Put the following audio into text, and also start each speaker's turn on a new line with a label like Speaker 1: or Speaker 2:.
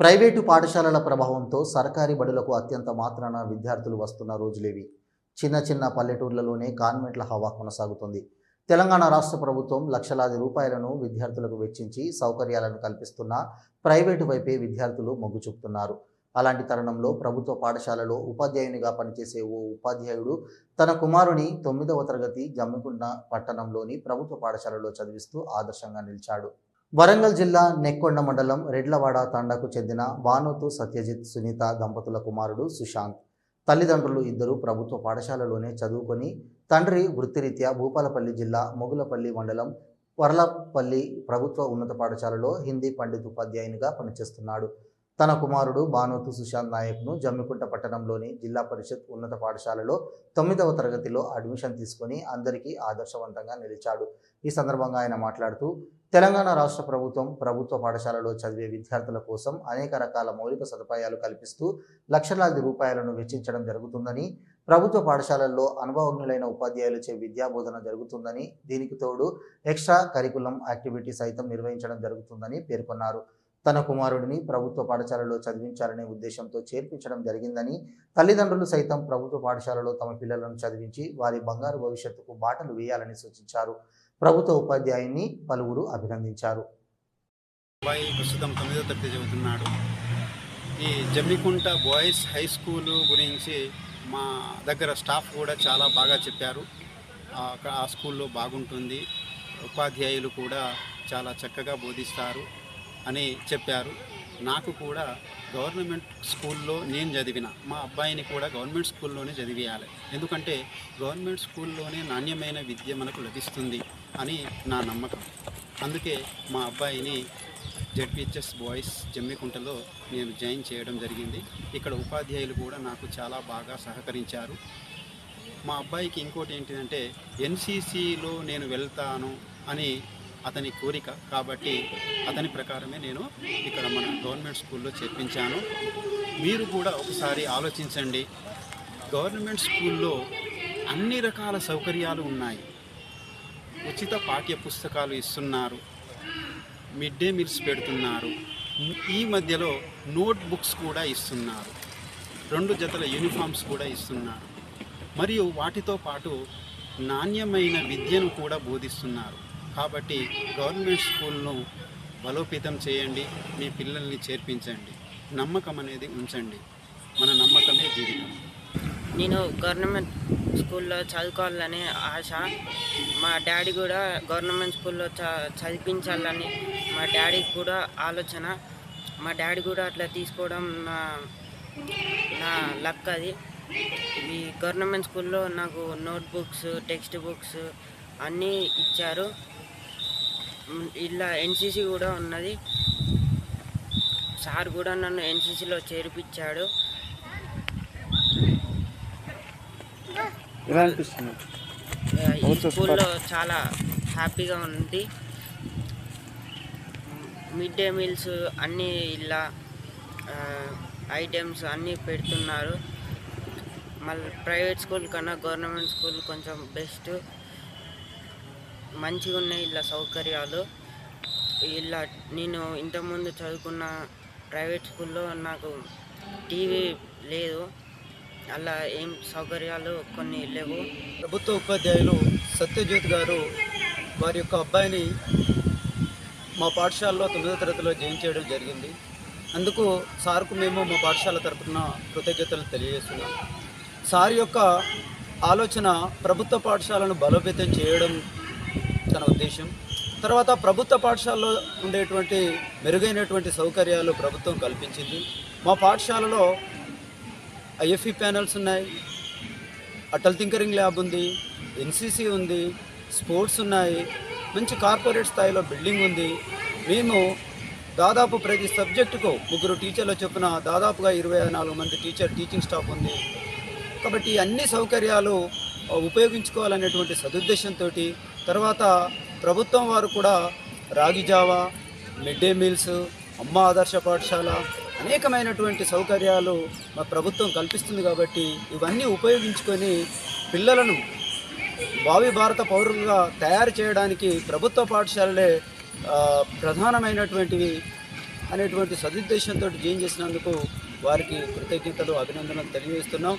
Speaker 1: Private పాఠశాలల ప్రభావంతో సర్కారీ బడులకు అత్యంత మాత్రాన విద్యార్థులు వస్తున్న రోజులేవి. చిన్న చిన్న పల్లెటూర్లలోనే కాన్వెంట్ల హవా కొనసాగుతుంది. తెలంగాణ రాష్ట్ర ప్రభుత్వం లక్షలాది రూపాయలను విద్యార్థులకు వెచ్చించి సౌకర్యాలను కల్పిస్తున్న ప్రైవేటు వైపే విద్యార్థులు మొగ్గు చూపుతున్నారు. అలాంటి తరుణంలో ప్రభుత్వ పాఠశాలలో ఉపాధ్యాయునిగా పనిచేసే ఓ ఉపాధ్యాయుడు తన కుమారుని తొమ్మిదవ తరగతి జమ్మికుంట పట్టణంలోని ప్రభుత్వ పాఠశాలలో చదివిస్తూ ఆదర్శంగా నిలిచాడు. వరంగల్ జిల్లా నెక్కొండ మండలం రెడ్లవాడ తండాకు చెందిన వానోతు సత్యజిత్ సునీత దంపతుల కుమారుడు సుశాంత్. తల్లిదండ్రులు ఇద్దరు ప్రభుత్వ పాఠశాలలోనే చదువుకొని తండ్రి వృత్తిరీత్యా భూపాలపల్లి జిల్లా మొగులపల్లి మండలం వర్లపల్లి ప్రభుత్వ ఉన్నత పాఠశాలలో హిందీ పండిత్ ఉపాధ్యాయునిగా పనిచేస్తున్నాడు. తన కుమారుడు బానోతు సుశాంత్ నాయక్ను జమ్మికుంట పట్టణంలోని జిల్లా పరిషత్ ఉన్నత పాఠశాలలో తొమ్మిదవ తరగతిలో అడ్మిషన్ తీసుకొని అందరికీ ఆదర్శవంతంగా నిలిచాడు. ఈ సందర్భంగా ఆయన మాట్లాడుతూ తెలంగాణ రాష్ట్ర ప్రభుత్వం ప్రభుత్వ పాఠశాలలో చదివే విద్యార్థుల కోసం అనేక రకాల మౌలిక సదుపాయాలు కల్పిస్తూ లక్షలాది రూపాయలను వెచ్చించడం జరుగుతుందని ప్రభుత్వ పాఠశాలల్లో అనుభవజ్ఞులైన ఉపాధ్యాయులచే విద్యాబోధన జరుగుతుందని దీనికి తోడు ఎక్స్ట్రా కరికులం యాక్టివిటీ సైతం నిర్వహించడం జరుగుతుందని పేర్కొన్నారు. తన కుమారుడిని ప్రభుత్వ పాఠశాలలో చదివించాలనే ఉద్దేశంతో చేర్పించడం జరిగిందని తల్లిదండ్రులు సైతం ప్రభుత్వ పాఠశాలలో తమ పిల్లలను చదివించి వారి బంగారు భవిష్యత్తుకు బాటలు వేయాలని సూచించారు. ప్రభుత్వ ఉపాధ్యాయుని పలువురు అభినందించారు.
Speaker 2: అబ్బాయి ప్రస్తుతం తొమ్మిదో తరగతి చదువుతున్నాడు. ఈ జమ్మికుంట బాయ్స్ హై స్కూల్ గురించి మా దగ్గర స్టాఫ్ కూడా చాలా బాగా చెప్పారు. ఆ ఆ స్కూల్లో బాగుంటుంది. ఉపాధ్యాయులు కూడా చాలా చక్కగా బోధిస్తారు అని చెప్పారు. నాకు కూడా గవర్నమెంట్ స్కూల్లో నేను చదివిన మా అబ్బాయిని కూడా గవర్నమెంట్ స్కూల్లోనే చదివేయాలి. ఎందుకంటే గవర్నమెంట్ స్కూల్లోనే నాణ్యమైన విద్య మనకు లభిస్తుంది అని నా నమ్మకం. అందుకే మా అబ్బాయిని జెడ్పిహెచ్ఎస్ బాయ్స్ జమ్మికుంటలో నేను జాయిన్ చేయడం జరిగింది. ఇక్కడ ఉపాధ్యాయులు కూడా నాకు చాలా బాగా సహకరించారు. మా అబ్బాయికి ఇంకోటి ఏంటిదంటే ఎన్సీసీలో నేను వెళ్తాను అని అతని కోరిక కాబట్టి అతని ప్రకారమే నేను ఇక్కడ మన గవర్నమెంట్ స్కూల్లో చేర్పించాను. మీరు కూడా ఒకసారి ఆలోచించండి. గవర్నమెంట్ స్కూల్లో అన్ని రకాల సౌకర్యాలు ఉన్నాయి. ఉచిత పాఠ్య పుస్తకాలు ఇస్తున్నారు. మిడ్ డే మీల్స్ పెడుతున్నారు. ఈ మధ్యలో నోట్ బుక్స్ కూడా ఇస్తున్నారు. రెండు జతల యూనిఫామ్స్ కూడా ఇస్తున్నారు. మరియు వాటితో పాటు నాణ్యమైన విద్యను కూడా బోధిస్తున్నారు. కాబట్టి గవర్నమెంట్ స్కూల్ను బలోపేతం చేయండి మీ పిల్లల్ని చేర్పించండి. నమ్మకం అనేది ఉంచండి. మన నమ్మకమే జీవితం.
Speaker 3: నేను గవర్నమెంట్ స్కూల్లో చదువుకోవాలని ఆశ. మా డాడీ కూడా గవర్నమెంట్ స్కూల్లో చ చదివించాలని మా డాడీకి కూడా ఆలోచన. మా డాడీ కూడా అట్లా తీసుకోవడం నా నా లక్ అది. ఈ గవర్నమెంట్ స్కూల్లో నాకు నోట్బుక్స్ టెక్స్ట్ బుక్స్ అన్నీ ఇచ్చారు. ఇలా ఎన్సీసీ కూడా ఉన్నది. సార్ కూడా నన్ను ఎన్సీసీలో చేర్పించాడు. ఈ స్కూల్లో చాలా హ్యాపీగా ఉంది. మిడ్ డే మీల్స్ అన్నీ ఇలా ఐటమ్స్ అన్నీ పెడుతున్నారు. మళ్ళీ ప్రైవేట్ స్కూల్ కన్నా గవర్నమెంట్ స్కూల్ కొంచెం బెస్ట్. మంచిగా ఉన్నాయి ఇలా సౌకర్యాలు. ఇలా నేను ఇంతకుముందు చదువుకున్న ప్రైవేట్ స్కూల్లో నాకు టీవీ లేదు. అలా ఏం సౌకర్యాలు కొన్ని లేవు.
Speaker 4: ప్రభుత్వ ఉపాధ్యాయులు సత్యజ్యోతి గారు వారి యొక్క అబ్బాయిని మా పాఠశాలలో తొమ్మిదో తరగతిలో జాయిన్ చేయడం జరిగింది. అందుకు సార్కు మేము మా పాఠశాల తరపున కృతజ్ఞతలు తెలియజేస్తున్నాం. సార్ యొక్క ఆలోచన ప్రభుత్వ పాఠశాలను బలోపేతం చేయడం తన ఉద్దేశం తర్వాత ప్రభుత్వ పాఠశాలలో ఉండేటువంటి మెరుగైనటువంటి సౌకర్యాలు ప్రభుత్వం కల్పించింది. మా పాఠశాలలో ఐఎఫ్ఈ ప్యానల్స్ ఉన్నాయి. అటల్ థింకరింగ్ ల్యాబ్ ఉంది ఎన్సీసీ ఉంది స్పోర్ట్స్ ఉన్నాయి మంచి కార్పొరేట్ స్థాయిలో బిల్డింగ్ ఉంది. మేము దాదాపు ప్రతి సబ్జెక్టుకు ముగ్గురు టీచర్లు చొప్పున దాదాపుగా ఇరవై నాలుగు మంది టీచర్ టీచింగ్ స్టాఫ్ ఉంది. కాబట్టి అన్ని సౌకర్యాలు ఉపయోగించుకోవాలనేటువంటి సదుద్దేశంతో తర్వాత ప్రభుత్వం వారు కూడా రాగి జావా మిడ్ డే మీల్స్ అమ్మ ఆదర్శ పాఠశాల అనేకమైనటువంటి సౌకర్యాలు మా ప్రభుత్వం కల్పిస్తుంది కాబట్టి ఇవన్నీ ఉపయోగించుకొని పిల్లలను భావి భారత పౌరులుగా తయారు చేయడానికి ప్రభుత్వ పాఠశాలలే ప్రధానమైనటువంటివి అనేటువంటి సదుద్దేశంతో జయం చేసినందుకు వారికి కృతజ్ఞతలు అభినందనలు తెలియజేస్తున్నాం.